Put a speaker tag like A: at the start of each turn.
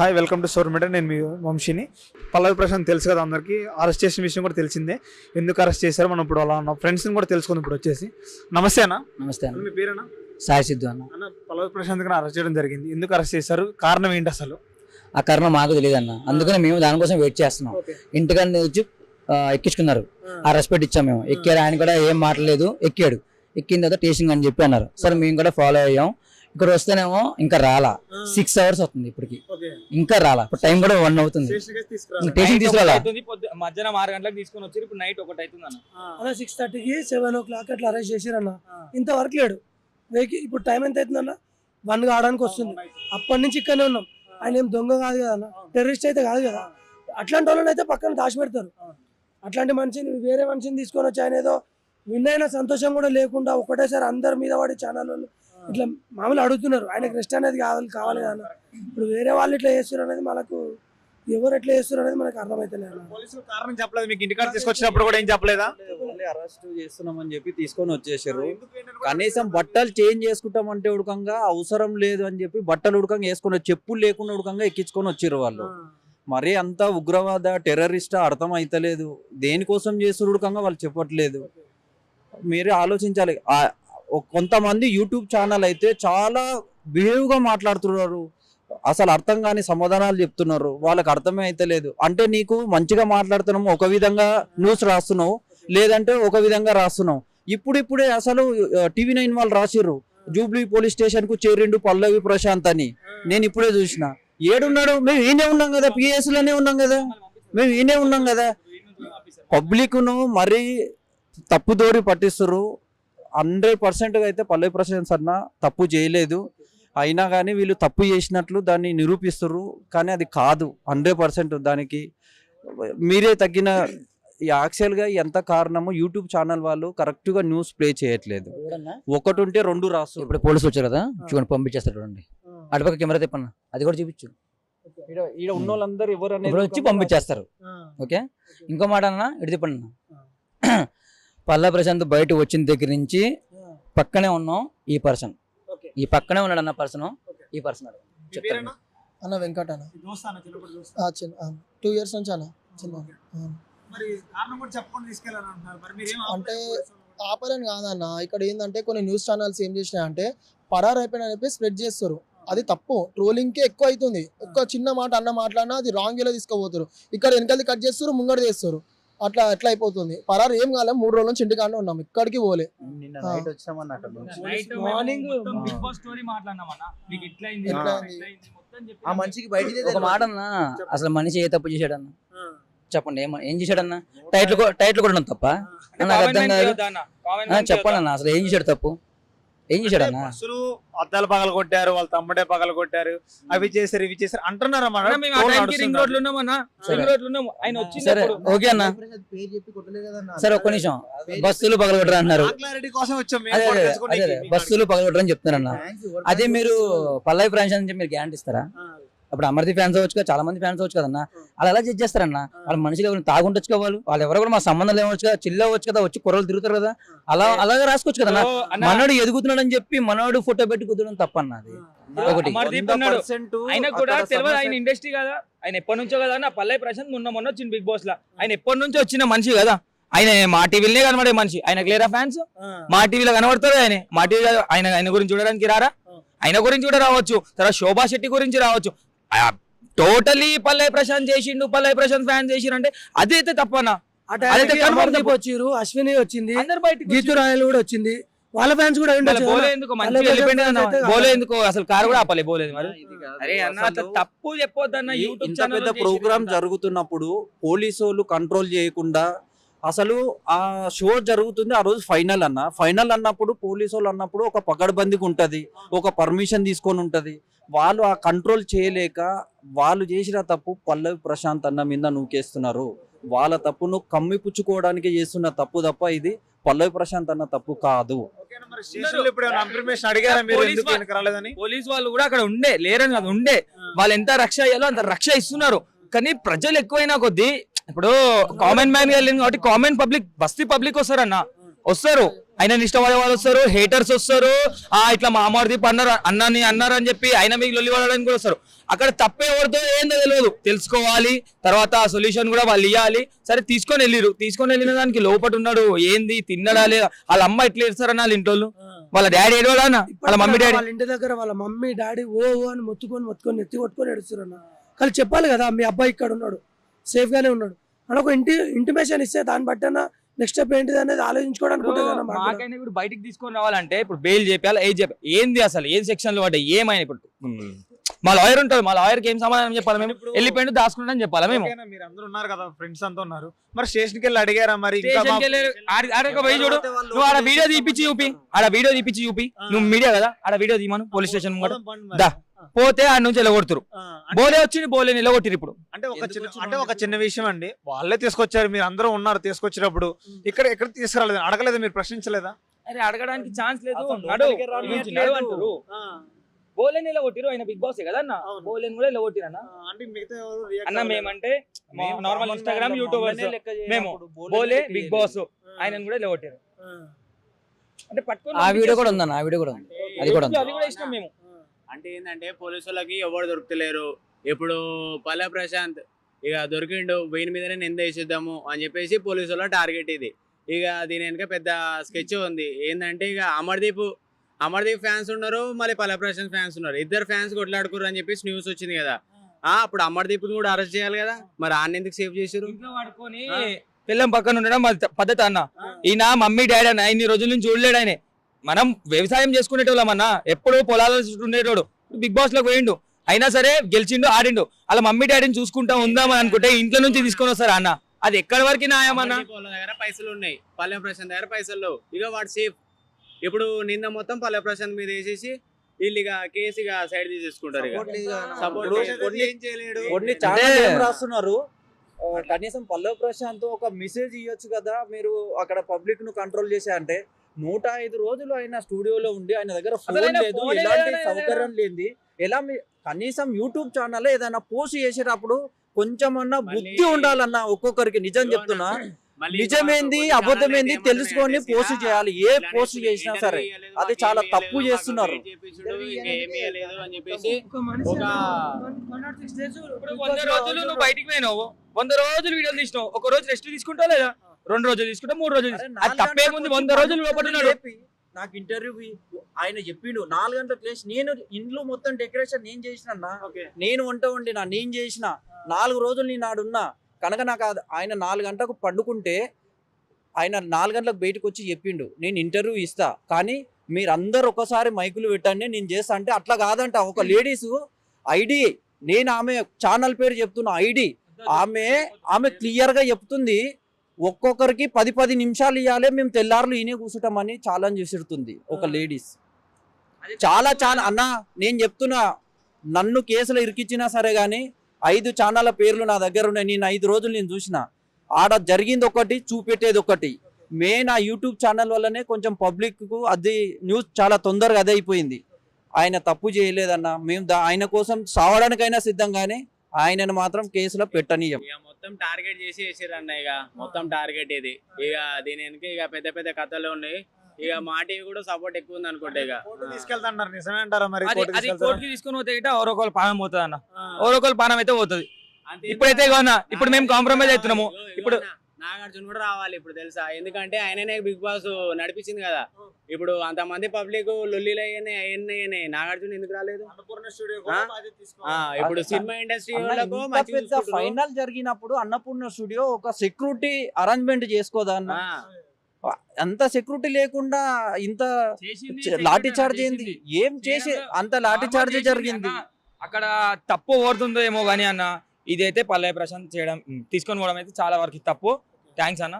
A: Hi welcome to soar media నేను మీ వంశీని. పల్లవి ప్రశాంత్ తెలుసు కదా అందరికీ. అరెస్ట్ చేసిన విషయం కూడా తెలిసిందే. ఎందుకు అరెస్ట్ చేశారో? మనం ఇప్పుడు అలా ఉన్న ఫ్రెండ్స్ని కూడా తెలుసుకుందాం ఇప్పుడు వచ్చేసి. నమస్తే అన్న.
B: నమస్తే అన్న.
A: మీ పేరేనా?
B: సాయి సిద్ధు అన్న.
A: అన్న పల్లవి ప్రశాంత్ గారిని అరెస్ట్ చేయడం జరిగింది. ఎందుకు అరెస్ట్ చేశారు? కారణం ఏంటి అసలు?
B: ఆ కారణం మాకు తెలియదు అన్న. అందుకని మేము దానికోసం వెయిట్ చేస్తున్నాం. ఇంటికాడ వచ్చి ఎక్కించుకున్నారు. ఆ. రెస్పెక్ట్ ఇచ్చాం మేము. ఎక్కారు. ఆయన కూడా ఏం మాట్లాడలేదు. ఎక్కాడు. ఎక్కిన తర్వాత టేస్టింగ్ అని చెప్పి అన్నారు. సరే మేము కూడా ఫాలో అయ్యాం. ఇక్కడ వస్తేనేమో ఇంకా రాలా. సిక్స్ అవర్స్ అవుతుంది ఇప్పటికి. ఇంకా రాలా. ఇప్పుడు టైం కూడా వన్ అవుతుంది. టేస్టింగ్
C: నైట్
B: తీసుకురాలా?
C: మధ్యాహ్నం ఆరు గంటలకు తీసుకొని వచ్చి ఇప్పుడు నైట్ ఒకటి అవుతుంది అన్న.
D: అలా సిక్స్ థర్టీకి సెవెన్ ఓ క్లాక్ అట్లా అరెస్ట్ చేసిరన్న. ఇంతవరకు లేడు. వెహికల్ ఇప్పుడు టైం ఎంత అవుతుందన్న? వన్ కావడానికి వస్తుంది. అప్పటి నుంచి ఇక్కడనే ఉన్నాం. ఆయన ఏం దొంగ కాదు కదా అన్న. టెర్రరిస్ట్ అయితే కాదు కదా. అట్లాంటి వాళ్ళని అయితే పక్కన దాచిపెడతారు. అట్లాంటి మనిషిని వేరే మనిషిని తీసుకొని వచ్చి ఆయన ఏదో విన్ అయిన సంతోషం కూడా లేకుండా ఒకటేసారి అందరి మీద పడి ఛానల్ వాళ్ళు ఇట్లా మామూలు అడుగుతున్నారు. ఆయనకు రెస్ట్ అనేది కావాలి కావాలి కదా అన్న ఇప్పుడు వేరే వాళ్ళు ఇట్లా చేస్తారు అనేది మనకు ఎవరు ఎట్లా చేస్తారు అనేది మనకు
A: పోలీసులు కారణం చెప్పలేదు. మీకు ఇంటికాడ తీసుకొచ్చినప్పుడు కూడా ఏం చెప్పలేదా?
E: ఓన్లీ అరెస్ట్ చేస్తున్నామని చెప్పి తీసుకొని వచ్చేసారు. కనీసం బట్టలు చేంజ్ చేసుకుంటామంటే ఉడకంగా అవసరం లేదు అని చెప్పి బట్టలు ఉడకంగా వేసుకొని వచ్చి- చెప్పులు లేకుండా ఉడకంగా ఎక్కించుకొని వచ్చారు వాళ్ళు. మరి అంత ఉగ్రవాద టెర్రరిస్ట్ అర్థం అయితలేదు దేనికోసం చేస్తున్నారు ఉడకంగా వాళ్ళు చెప్పట్లేదు. మీరే ఆలోచించాలి. కొంతమంది యూట్యూబ్ ఛానల్ అయితే చాలా బిహేవ్గా మాట్లాడుతున్నారు. అసలు అర్థం కాని సమాధానాలు చెప్తున్నారు. వాళ్ళకి అర్థమే అయితలేదు అంటే నీకు మంచిగా మాట్లాడుతున్నాము ఒక విధంగా న్యూస్ రాస్తున్నావు లేదంటే ఒక విధంగా రాస్తున్నావు. ఇప్పుడిప్పుడే అసలు టీవీ నైన్ వాళ్ళు రాసిర్రు. జూబ్లీ పోలీస్ స్టేషన్కు చేరిండు పల్లవి ప్రశాంత్ అని. నేను ఇప్పుడే చూసిన. ఏడున్నాడు? మేము ఈయనే ఉన్నాం కదా పిఎస్లోనే ఉన్నాం కదా. మేము ఈయనే ఉన్నాం కదా. పబ్లిక్ను మరీ తప్పుదోరి పట్టిస్తారు హండ్రెడ్ పర్సెంట్ అయితే పల్లవి ప్రశాంత్ అన్న తప్పు చేయలేదు. అయినా కానీ వీళ్ళు తప్పు చేసినట్లు దాన్ని నిరూపిస్తారు కానీ అది కాదు. హండ్రెడ్ పర్సెంట్ దానికి మీరే తగ్గిన యాక్చువల్గా ఎంత కారణము యూట్యూబ్ ఛానల్ వాళ్ళు కరెక్ట్గా న్యూస్ ప్లే చేయట్లేదు. ఒకటి ఉంటే రెండు రాస్తారు
B: ఇప్పుడు పోలీసులు వచ్చారు కదా? చూడండి పంపించేస్తారు చూడండి. అటుపక్క కెమెరా తిప్పన్న అది కూడా చూపించు.
E: ఈడ ఉన్న వాళ్ళందరూ ఎవరు
B: వచ్చి పంపించేస్తారు. ఓకే? ఇంకో మాట అన్న ఇటు తిప్పండి పల్లా ప్రశాంత్ బయట వచ్చిన దగ్గర నుంచి పక్కనే ఉన్నాం ఈ పర్సన్. ఈ పక్కనే ఉన్నాడు అన్న పర్సన్ ఈ పర్సన్?
D: అన్న వెంకట అన్న.
A: ఈ దోస్తా అన్న, చిన్నప్పటి దోస్తా.
D: ఆ, చిన్న టూ ఇయర్స్ నుంచి అన్న. చిన్న. అంటే? ఆపలేని కాదన్న. ఇక్కడ ఏంటంటే కొన్ని న్యూస్ ఛానల్స్ ఏం చేసినాయి అంటే పరారు అయిపోయిన చెప్పి స్ప్రెడ్ చేస్తారు. అది తప్పు. ట్రోలింగ్ కే ఎక్కువ అవుతుంది. ఎక్కువ చిన్న మాట అన్న మాట్లాడినా అది రాంగ్ వేలో తీసుకోపోతారు. ఇక్కడ వెనకాల కట్ చేస్తారు ముంగడ చేస్తారు అట్లా అట్లా అయిపోతుంది. పరారు ఏం కాలే మూడు రోజుల నుంచి ఇంటికాడనే ఉన్నాం. ఇక్కడికి పోలే. ఆ.
F: మనిషికి బయటికి
B: ఒక మాట అన్న అసలు మనిషి ఏ తప్పు చేశాడన్న. చెప్పండి ఏమ- ఏం చేశాడన్న? టైటిల్ టైటిల్ కూడా తప్ప? నాకు అర్థం కాదు.
C: man
B: చెప్పండి? అన్న. అసలు ఏం చేశాడు తప్పు? ఏం చేశాడన్న
A: బస్సులు అద్దాలు పగల కొట్టారు వాళ్ళ తమ్ముడే పగల కొట్టారు అవి చేశారు ఇవి చేశారు అంటున్నారు
C: అన్న, మేము ఆ టైంకి రింగ్ రోడ్లు ఉన్నామన్నా రింగ్ రోడ్లు ఉన్నాం. ఆయన వచ్చింది
B: సరే. ఓకే అన్న.
F: పేరు చెప్పి కొట్టలేదు కదన్న.
B: సరే ఒక్క నిమిషం. బస్సులు పగలగొట్టరు అంటున్నారు
A: క్లారిటీ కోసం వచ్చాం. మేము
B: అదే
A: కూడా
B: అదే
A: తెలుసుకోవడానికి.
B: అదే అదే. బస్సులు పగలగొట్టరని చెప్తున్నారన్న.
F: Thanks, ఎవరి
B: అదే మీరు
F: చెప్తున్నారు?
B: పల్లవి ఫ్రాన్స్ నుంచి మీరు గ్యారంటీ ఇస్తారా?
A: ఆ.
B: అప్పుడు అమర్ది ఫ్యాన్స్ అవ్వచ్చు కదా చాలా మంది ఫ్యాన్స్ అవ్వచ్చు కదన్నా అలా ఎలా జడ్జ్ చేస్తారన్న? వాళ్ళ మనుషులు ఎవరు తాగుంటొచ్చు కదా వాళ్ళు? వాళ్ళు ఎవరు కూడా మా సంబంధం లేవచ్చు కదా చిల్ అవ్వచ్చు కదా వచ్చి కుర్రలు తిరుగుతారు కదా. అలా అలాగే రాసుకోవచ్చు
C: అన్న,
B: మనోడు ఎదుగుతున్నాడు అని చెప్పి మనోడు ఫోటో పెట్టి కుదరడం తప్పన్నది ఒకటి.
C: కూడా తెలియదు ఆయన ఇండస్ట్రీ కదా. ఆయన ఎప్పటి నుంచో కదా నా పల్లవి ప్రశాంత్ మొన్న మొన్న వచ్చింది బిగ్ బాస్ లా. ఆయన ఎప్పటి నుంచో వచ్చిన మనిషి కదా. ఆయన మా టీవీలోనే కనబడే మనిషి. ఆయన లేరా ఫ్యాన్స్. మా టీవీలో కనబడతారు ఆయన? మా టీవీ ఆయన ఆయన గురించి చూడడానికి రారా? ఆయన గురించి కూడా రావచ్చు. తర్వాత శోభా శెట్టి గురించి రావచ్చు. టోటలీ పల్లవి ప్రశాంత్ చేసిండు పల్లవి ప్రశాంత్ ఫ్యాన్ చేసిండు అంటే అదైతే తప్పనా?
D: అశ్విని వచ్చింది గీతు రాయలు కూడా వచ్చింది. వాళ్ళ ఫ్యాన్స్ కూడా
C: అసలు కారు కూడా ఆపలే బోలేదు మరి. అరే అన్న తప్పు చెప్పొద్దన్న యూట్యూబ్
E: పెద్ద ప్రోగ్రామ్ జరుగుతున్నప్పుడు పోలీసు వాళ్ళు కంట్రోల్ చేయకుండా అసలు ఆ షో జరుగుతుంది ఆ రోజు ఫైనల్ అన్న. ఫైనల్ అన్నప్పుడు పోలీసు వాళ్ళు అన్నప్పుడు ఒక పకడ్బందీకి ఉంటది. ఒక పర్మిషన్ తీసుకొని ఉంటది. వాళ్ళు ఆ కంట్రోల్ చేయలేక వాళ్ళు చేసిన తప్పు పల్లవి ప్రశాంత్ అన్న మీద నూకేస్తున్నారు. వాళ్ళ తప్పును కమ్మిపుచ్చుకోవడానికి చేస్తున్న తప్పు తప్ప ఇది పల్లవి ప్రశాంత్ అన్న తప్పు కాదు.
C: పోలీస్ వాళ్ళు కూడా అక్కడ ఉండే లేరని కాదు ఉండే. వాళ్ళు ఎంత రక్ష అయ్యాలో అంత రక్ష ఇస్తున్నారు. కానీ ప్రజలు ఎక్కువైనా కొద్దీ ఇప్పుడు కామన్ మ్యాన్ వెళ్ళింది కాబట్టి కామన్ పబ్లిక్ బస్తీ పబ్లిక్ వస్తారన్న. వస్తారు. ఆయన ఇష్టపడే వాళ్ళు వస్తారు హేటర్స్ వస్తారు. ఆ ఇట్లా మా అమర్దీప్ అన్నారు అన్నని అన్నారు అని చెప్పి ఆయన మీకు లొల్లి పడడానికి కూడా వస్తారు. అక్కడ తప్పే ఎవరితో ఏందో తెలియదు. తెలుసుకోవాలి తర్వాత ఆ సొల్యూషన్ కూడా వాళ్ళు ఇవ్వాలి సరే తీసుకొని వెళ్ళిరు తీసుకొని వెళ్ళిన దానికి లోపట ఉన్నాడు. ఏంది తిన్నడా లేదా? వాళ్ళ అమ్మ ఎట్లా ఇస్తారన్న వాళ్ళ ఇంటోళ్ళు వాళ్ళ? డాడీ ఏడవాడా అన్న వాళ్ళ మమ్మీ డాడీ?
D: వాళ్ళ ఇంటి దగ్గర వాళ్ళ మమ్మీ డాడీ ఓ ఓ అని మొత్తుకొని మొత్తుకొని ఎత్తి కొట్టుకొని ఎడుస్తారు అన్న కానీ చెప్పాలి కదా మీ అబ్బాయి ఇక్కడ ఉన్నాడు. సేఫ్ గానే ఉన్నాడు. అని ఒక ఇంటి ఇంటిమేషన్ ఇస్తే దాన్ని బట్టి నెక్స్ట్ స్టెప్ ఏంటిది అనేది ఆలోచించుకోవడానికి
C: ఇప్పుడు బయటికి తీసుకొని రావాలంటే ఇప్పుడు బెయిల్ చేయాలి ఏది చెప్పాలి ఏంది అసలు? ఏం సెక్షన్లో పడ్డాయి? ఏమైనా ఇప్పుడు? మా లాయర్ ఉంటాడు. మా లాయర్కి ఏం సమాధానం చెప్పాలి మేము? వెళ్ళిపోయిండు దాచుకుంటాను చెప్పాలా మేము?
A: మీరు అందరూ ఉన్నారు కదా ఫ్రెండ్స్ అంతా ఉన్నారు. మరి స్టేషన్కి వెళ్ళి అడిగారా మరి?
C: పోయి చూడు. నువ్వు ఆడ వీడియో తీపిచ్చి చూపి. ఆడ వీడియో తీపిచ్చి చూపి. నువ్వు మీడియా కదా? ఆడ వీడియో తీయమను పోలీస్ స్టేషన్ కూడా. దా. పోతే ఆడ నుంచి వెళ్ళగొడుతురు
A: ఆ, అంటే-
C: బోలే వచ్చింది బోలే నిలగొట్టిరు ఇప్పుడు.
A: అంటే ఒక చిన్న అంటే ఒక చిన్న విషయం అండి. వాళ్ళే తీసుకొచ్చారు మీరు అందరూ ఉన్నారు తీసుకొచ్చినప్పుడు. ఇక్కడ ఎక్కడ తీసుకురాలేదు? అడగలేదు మీరు? ప్రశ్నించలేదా?
C: అరే అడగడానికి ఛాన్స్ లేదు.
E: అసలు
C: నడు.
E: లోపలికి రాని
C: నుంచి
E: లేదు.
C: నడు అంటురు బోలే నిలగొట్టిరు ఆయన బిగ్ బాస్ కదా అన్న. బోలేని కూడా నిలగొట్టిరు అన్న?
A: అంటే మిగతా
C: అన్న. మేమంటే
E: మేము
C: నార్మల్ ఇన్స్టాగ్రామ్ యూట్యూబర్స్ మేము
E: బోలే
C: బిగ్. బాస్. ఆయన కూడా నిలగొట్టారు. అంటే పట్టుకొని
B: ఆ వీడియో కూడా ఉందన్న ఆ వీడియో కూడా ఉంది. అది కూడా ఉంది.
C: అది కూడా ఇష్టం మేము.
G: అంటే ఏంటంటే పోలీసులకి ఎవరు దొరుకుతలేరు. ఇప్పుడు పల్లె ప్రశాంత్ ఇక దొరికిండు వీని మీదనే నింద వేసేద్దాము అని చెప్పేసి పోలీసుల టార్గెట్ ఇది. ఇక దీని వెనక పెద్ద స్కెచ్ ఉంది. ఏంటంటే ఇక అమర్దీప్ అమర్దీప్ ఫ్యాన్స్ ఉన్నారు మళ్ళీ పల్లె ప్రశాంత్ ఫ్యాన్స్ ఉన్నారు. ఇద్దరు ఫ్యాన్స్ కొట్లాడుకున్నారు అని చెప్పేసి న్యూస్ వచ్చింది కదా. ఆ అప్పుడు అమర్దీప్ కూడా అరెస్ట్ చేయాలి కదా. మరి ఆయన ఎందుకు సేవ్ చేసారు
C: పిల్లం పక్కన ఉండడం పద్ధతి అన్న. ఈయన మమ్మీ డాడీ అన్న ఇన్ని రోజుల నుంచి చూడలేడు ఆయన. మనం వ్యవసాయం చేసుకునేటోళ్ళం అన్న ఎప్పుడు పొలాల చుట్టూ ఉండేటోడు. బిగ్ బాస్లోకి పోయిండు. అయినా సరే గెలిచిండు ఆడిండు. అలా మమ్మీ డాడీని చూసుకుంటా ఉందామని అనుకుంటే ఇంట్లో నుంచి తీసుకొని వస్తారు అన్న? అది ఎక్కడి వరకు న్యాయం అన్న?
G: అమర్దీప్ వాళ్ళ దగ్గర పైసలు ఉన్నాయి. పల్లె ప్రశాంత్ దగ్గర పైసలు ఇక వాడు సేఫ్ ఇప్పుడు నిన్న మొత్తం పల్లె ప్రశాంత్ మీద వేసేసి వీళ్ళు ఇక కేసు ఇక సైడ్ తీసేసుకుంటారు
E: రాస్తున్నారు? కనీసం పల్లవి ప్రశాంత్ ఒక మెసేజ్ ఇవ్వచ్చు కదా? మీరు అక్కడ పబ్లిక్ను కంట్రోల్ చేసే అంటే నూట ఐదు రోజులు ఆయన స్టూడియోలో ఉండి ఆయన దగ్గర ఫోన్ లేదు ఎలాంటి సౌకర్యం లేనిది. ఎలా కనీసం యూట్యూబ్ ఛానల్ ఏదైనా పోస్ట్ చేసేటప్పుడు కొంచెమన్నా బుద్ధి ఉండాలన్న ఒక్కొక్కరికి నిజం చెప్తున్నా. నిజమేంది అబద్ధమేంది తెలుసుకొని పోస్ట్ చేయాలి. ఏ పోస్ట్ చేసినా సరే. అది చాలా తప్పు చేస్తున్నారు.
C: వంద రోజులు నువ్వు బయటికి పోయినావు. వంద రోజులు వీడియోలు తీసినావు. ఒక రోజు రెస్ట్ తీసుకుంటావు లేదా? రెండు రోజులు తీసుకుంటా మూడు రోజులు. అది తప్పేముంది
E: గంటలకు
C: వంద రోజులు లోపల
E: పన్నెండు
C: ఉన్నాడు
E: లేపి నాకు ఇంటర్వ్యూ ఆయన చెప్పిండు నాలుగు గంటలకు లేచి నేను ఇంట్లో మొత్తం డెకరేషన్ నేను చేసిన నేను వంట వండినా నేను చేసిన నాలుగు రోజులు నేను ఆడున్నా కనుక నాకు ఆయన నాలుగు గంటలకు పండుకుంటే ఆయన నాలుగు గంటలకు బయటకు వచ్చి చెప్పిండు నేను ఇంటర్వ్యూ ఇస్తా కానీ మీరందరు ఒకసారి మైకులు పెట్టండి నేను చేస్తా అంటే అట్లా కాదంట. ఒక లేడీస్ ఐడి నేను ఆమె ఛానల్ పేరు చెప్తున్నా ఐడి. ఆమె ఆమె క్లియర్గా చెప్తుంది ఒక్కొక్కరికి పది పది నిమిషాలు ఇవ్వాలి మేము తెల్లారులు ఈయనే కూర్చుంటామని ఛాలెంజ్ విసురుతుంది ఒక లేడీస్. చాలా చాలా అన్న నేను చెప్తున్నా నన్ను కేసులు ఇరికిచ్చినా సరే గానీ ఐదు ఛానళ్ళ పేర్లు నా దగ్గర ఉన్నాయి నేను ఐదు రోజులు నేను చూసిన. ఆడ జరిగింది ఒకటి చూపెట్టేది ఒకటి. మెయిన్ ఆ యూట్యూబ్ ఛానల్ వల్లనే కొంచెం పబ్లిక్కు అది న్యూస్ చాలా తొందరగా అదే అయిపోయింది. ఆయన తప్పు చేయలేదన్న మేము ఆయన కోసం సావడానికైనా సిద్ధం కానీ ఆయనను మాత్రం కేసులో పెట్టనీయం
G: ఇక మొత్తం టార్గెట్ చేసి వేసారు అన్న ఇక. మొత్తం టార్గెట్ ఇది. ఇక దీని వెనక ఇక పెద్ద పెద్ద కథలు ఉన్నాయి. ఇక మా టీవీ కూడా సపోర్ట్ ఎక్కువ ఉంది అనుకుంటా ఇక.
A: కోర్టు తీసుకెళ్తాన్నారు నిజమే అంటారా మరి?
C: అది
A: కోర్టు
C: అది
A: తీసుకెళ్తారా?
C: కోర్టుకి తీసుకొని పోతే గిట్ట ఎవరొకరు పానం పోతుంది అన్న. ఎవరొకరు పానం అయితే పోతుంది.
G: అంతే
C: ఇప్పుడైతే ఇగో అన్న ఇప్పుడు మేము కాంప్రమైజ్ అవుతున్నాము
G: ఇగో
C: ఇప్పుడు
G: అన్న, నాగార్జున కూడా రావాలి ఇప్పుడు తెలుసా? ఎందుకంటే ఆయననే బిగ్ బాస్ నడిపించింది కదా. ఇప్పుడు అంతమంది పబ్లిక్ లొల్లిలు అయ్యాయి అయ్యాయి నాగార్జున ఎందుకు రాలేదు?
A: అన్నపూర్ణ స్టూడియో
G: ఆ?
A: కూడా బాధ్యత తీసుకోవాలి.
G: ఆ, ఇప్పుడు సినిమా ఇండస్ట్రీ
E: పెద్ద. ఫైనల్ జరిగినప్పుడు అన్నపూర్ణ స్టూడియో ఒక సెక్యూరిటీ అరేంజ్మెంట్ చేసుకోదా అంత సెక్యూరిటీ లేకుండా ఇంత లాఠీ చార్జ్ ఏంది? ఏం చేసి అంత లాఠీ చార్జ్ జరిగింది?
C: అక్కడ తప్పు ఓడుతుందో ఏమో కానీ అన్న ఇదైతే పల్లె ప్రశాంత్ చేయడం తీసుకొని పోవడం అయితే చాలా వరకు తప్పు. థ్యాంక్స్ అన్న.